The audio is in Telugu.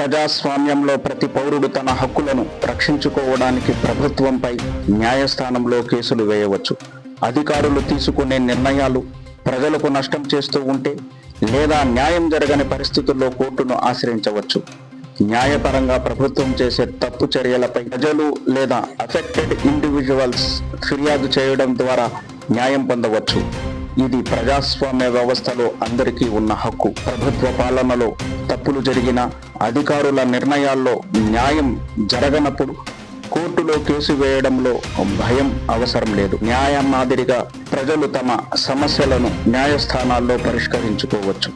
ప్రజాస్వామ్యంలో ప్రతి పౌరుడు తన హక్కులను రక్షించుకోవడానికి ప్రభుత్వంపై న్యాయస్థానంలో కేసులు వేయవచ్చు. అధికారులు తీసుకునే నిర్ణయాలు ప్రజలకు నష్టం చేస్తూ ఉంటే లేదా న్యాయం జరగని పరిస్థితుల్లో కోర్టును ఆశ్రయించవచ్చు. న్యాయపరంగా ప్రభుత్వం చేసే తప్పు చర్యలపై ప్రజలు లేదా అఫెక్టెడ్ ఇండివిజువల్స్ ఫిర్యాదు చేయడం ద్వారా న్యాయం పొందవచ్చు. ఇది ప్రజాస్వామ్య వ్యవస్థలో అందరికీ ఉన్న హక్కు. ప్రభుత్వ పాలనలో తప్పులు జరిగిన అధికారుల నిర్ణయాల్లో న్యాయం జరగనప్పుడు కోర్టులో కేసు వేయడంలో భయం అవసరం లేదు. న్యాయం మాదిరిగా ప్రజలు తమ సమస్యలను న్యాయస్థానాల్లో పరిష్కరించుకోవచ్చు.